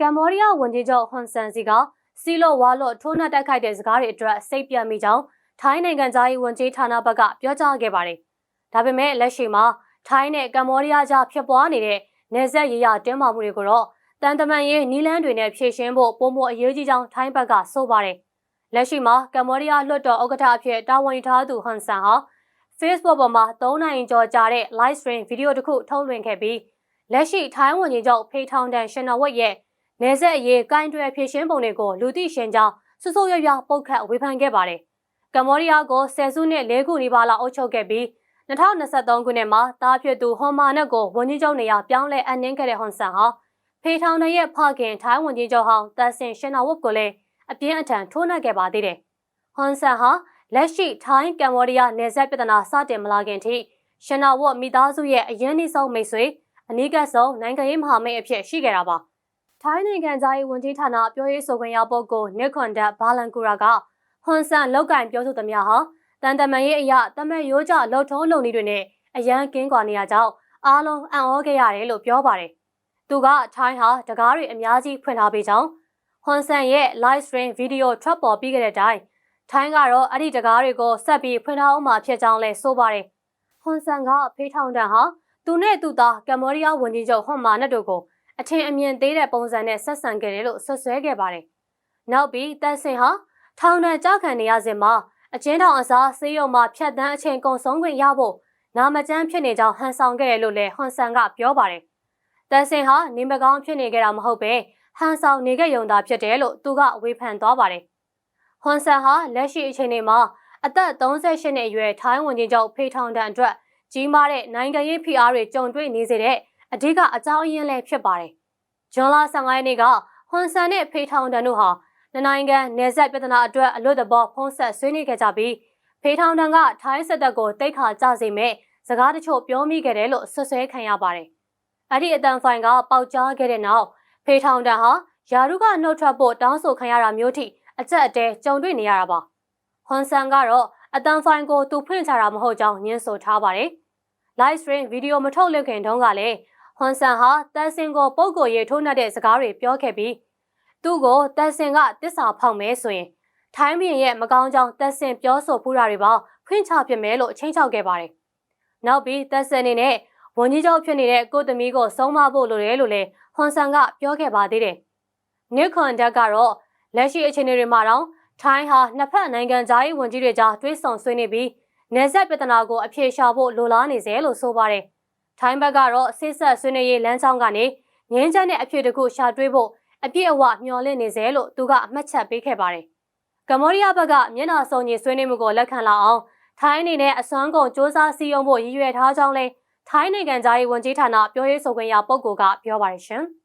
ကမ္ဘောဒီးယားဝန်ကြီးချုပ်ဟွန်ဆန်စီကစီလိုဝါလော့ထိုးနှက်တိုက်ခိုက်တဲ့စကားတွေအတွက်စိတ်ပြတ်မိကြောင်းထိုင်းနိုင်ငံသားရေးဝန်ကြီးဌာနဘက်ကပြောကြားခဲ့ပါတယ်။ဒါပေမဲ့လက်ရှိမှာထိုင်းနဲ့ကမ္ဘောဒီးယားကြားဖြစ်ပွားနေတဲ့နေဆက်ရရတင်းမာမှုတွေကိုတော့တန်တမန်ရေးနီလန်းတွေနဲ့ဖြည့်ရှင်းဖို့ပုံမအရေးကြီးကြောင်းထိုင်းဘက်ကဆိုပါတယ်။လက်ရှိမှာကမ္ဘောဒီးယားလွှတ်တော်ဥက္ကဋ္ဌအဖြစ်တာဝန်ယူထားသူဟွန်ဆန်ဟာ Facebook ပေါ်မှာ3နိုင်ကျော်ကြာတဲ့ live stream ဗီဒီယိုတစ်ခုထုတ်လွှင့်ခဲ့ပြီးလက်ရှိထိုင်းဝန်ကြီးချုပ်ဖေထောင်တန်ရှင်တော်ဝတ်ရဲ့ နေဆက်အရေးကိုင်းတွယ်ဖြည့်ရှင်းပုံတွေကိုလူသိရှင်ကြောင်းစွစိုးရွရွပုတ်ခတ်ဝေဖန်ခဲ့ပါတယ်။ကမ္ဘောဒီးယားကိုဆယ်စုနှစ်၄ခုနီးပါးလောက်အုပ်ချုပ်ခဲ့ပြီး2023ခုနှစ်မှာတားဖြစ်သူဟွန်မာနက်ကိုဝန်ကြီးချုပ်နေရာပြောင်းလဲအနှင်းခဲ့တဲ့ဟွန်ဆန်ဟာဖေထောင်တန်ရဲ့ဖခင်ထိုင်းဝန်ကြီးချုပ်ဟောင်းတတ်ဆင်ရှင်တော်ဝတ်ကိုလည်းအပြင်းအထန်ထိုးနှက်ခဲ့ပါသေးတယ်။ဟွန်ဆန်ဟာလက်ရှိထိုင်းကမ္ဘောဒီးယားနယ်စပ်ပြဿနာစတင်မလာခင်ထိရှင်နာဝတ်မိသားစုရဲ့အရင်းနှီးဆုံးမိတ်ဆွေအနီးကပ်ဆုံးနိုင်ငံရေးမဟာမိတ်အဖြစ်ရှိခဲ့တာပါ ထိုင်းနိုင်ငံသားရေးဝန်ကြီးဌာနပြောရေးဆိုခွင့်ရပုဂ္ဂိုလ်နစ်ခွန်ဒတ်ဘာလန်ကူရာကဟွန်ဆန်လောက်ကင်ပြောဆိုသမျှဟာတန်တမန်ရေးအရာတမန်ရိုးကြလှုပ်ထုံးလုံနည်းတွေနဲ့အရန်ကင်းကွာနေရကြောင်းအားလုံးအံ့ဩခဲ့ရတယ်လို့ပြောပါတယ်သူကထိုင်းဟာတကားတွေအများကြီးဖွင့်ထားပေးကြောင်းဟွန်ဆန်ရဲ့ live stream ဗီဒီယိုထွက်ပေါ်ပြီးခဲ့တဲ့အတိုင်းထိုင်းကတော့အဲ့ဒီတကားတွေကိုဆက်ပြီးဖွင့်ထားအောင်မှဖြစ်ကြောင်းလဲဆိုပါတယ်။ဟွန်ဆန်ကဖေးထောင်တန်ဟာသူနဲ့သူသားကမ္ဘောဒီးယားဝန်ကြီးချုပ်ဟွန်မာနက်တို့ကို အထင်အမြင်သေးတဲ့ပုံစံနဲ့ဆက်ဆံခဲ့တယ်လို့ဆွဆွဲခဲ့ပါတယ်။နောက်ပြီးတန်စင်ဟာထောင်ဒဏ်ကြခံနေရစဉ်မှာအချင်းထောင်အစားဆေးရုံမှာဖြတ်တန်းအချိန်ကုန်ဆုံးခွင့်ရဖို့နာမကျန်းဖြစ်နေကြောင်းဟန်ဆောင်ခဲ့တယ်လို့လည်းဟွန်ဆန်ကပြောပါတယ်။တန်စင်ဟာနေမကောင်းဖြစ်နေကြတာမဟုတ်ပဲဟန်ဆောင်နေခဲ့ရုံသာဖြစ်တယ်လို့သူကဝေဖန်သွားပါတယ်။ဟွန်ဆန်ဟာလက်ရှိအချိန်မှာအသက်38နှစ်အရွယ်ထိုင်းဝန်ကြီးချုပ်ဖေထောင်တန်အတွက်ကြီးမားတဲ့နိုင်ငံရေးဖိအားတွေကြုံတွေ့နေစေတဲ့ အဓိကအကြောင်းရင်းလည်းဖြစ်ပါတယ်။ဂျွန်လာ15ရက်နေ့ကဟွန်ဆန်နဲ့ဖေထောင်တန်တို့ဟာနိုင်ငံနယ်စပ်ပြည်ထနာအတွက်အလွတ်တဘောဖုံးဆက်ဆွေးနွေးခဲ့ကြပြီးဖေထောင်တန်ကထိုင်းစစ်တပ်ကိုတိတ်ခါကြစေမဲ့စကားတချို့ပြောမိခဲ့တယ်လို့ဆွဆွဲခံရပါတယ်။အဲ့ဒီအတန်ဖိုင်ကပေါက်ကြားခဲ့တဲ့နောက်ဖေထောင်တန်ဟာယာရုကနှုတ်ထွက်ဖို့တောင်းဆိုခံရတာမျိုးထိအကြက်အတဲကြုံတွေ့နေရတာပါ။ဟွန်ဆန်ကတော့အတန်ဖိုင်ကိုသူဖွင့်ချတာမဟုတ်ကြောင်းညှင်းဆိုထားပါတယ်။ live stream ဗီဒီယိုမထုတ်လွှင့်ခင်တုန်းကလည်း ဟွန်ဆန်ဟာတန်စင်ကိုပုံကိုရေးထိုးနှက်တဲ့စကားတွေပြောခဲ့ပြီးသူ့ကိုတန်စင်ကတစ္ဆာဖောက်မဲဆိုရင်ထိုင်းပြည်ရဲ့မကောင်းကြောင်တန်စင်ပြောဆိုဖူးတာတွေပါဖွင့်ချပြမယ်လို့ချင်းချောက်ခဲ့ပါတယ်။နောက်ပြီးတန်စင်အနေနဲ့ဝန်ကြီးချုပ်ဖြစ်နေတဲ့ကိုသမီးကိုဆုံးမဖို့လိုတယ်လို့လည်းဟွန်ဆန်ကပြောခဲ့ပါသေးတယ်။နစ်ခွန်ဒက်ကတော့လက်ရှိအခြေအနေတွေမှာတော့ထိုင်းဟာနှစ်ဖက်နိုင်ငံသားရေးဝန်ကြီးတွေကြားတွဲဆောင်ဆွေးနွေးပြီးနေဆက်ပြဿနာကိုအပြေရှာဖို့လိုလားနေစေလို့ဆိုပါတယ်။ ထိုင်းဘက်ကတော့ဆစ်ဆက်ဆွေးနွေးရေးလမ်းကြောင်းကနေငင်းချမ်းတဲ့အဖြစ်တခုရှာတွေးဖို့အပြည့်အဝမျှော်လင့်နေစေလို့သူကအမှတ်ချက်ပေးခဲ့ပါတယ်။ကမ္ဘောဒီးယားဘက်ကမျက်နှာစုံညီဆွေးနွေးမှုကိုလက်ခံလာအောင်ထိုင်းအနေနဲ့အစွမ်းကုန်စ조사စည်းရုံးဖို့ရည်ရွယ်ထားကြောင်းလဲထိုင်းနိုင်ငံသားရေးဝန်ကြီးဌာနပြောရေးဆိုခွင့်ရပုဂ္ဂိုလ်ကပြောပါတယ်ရှင်။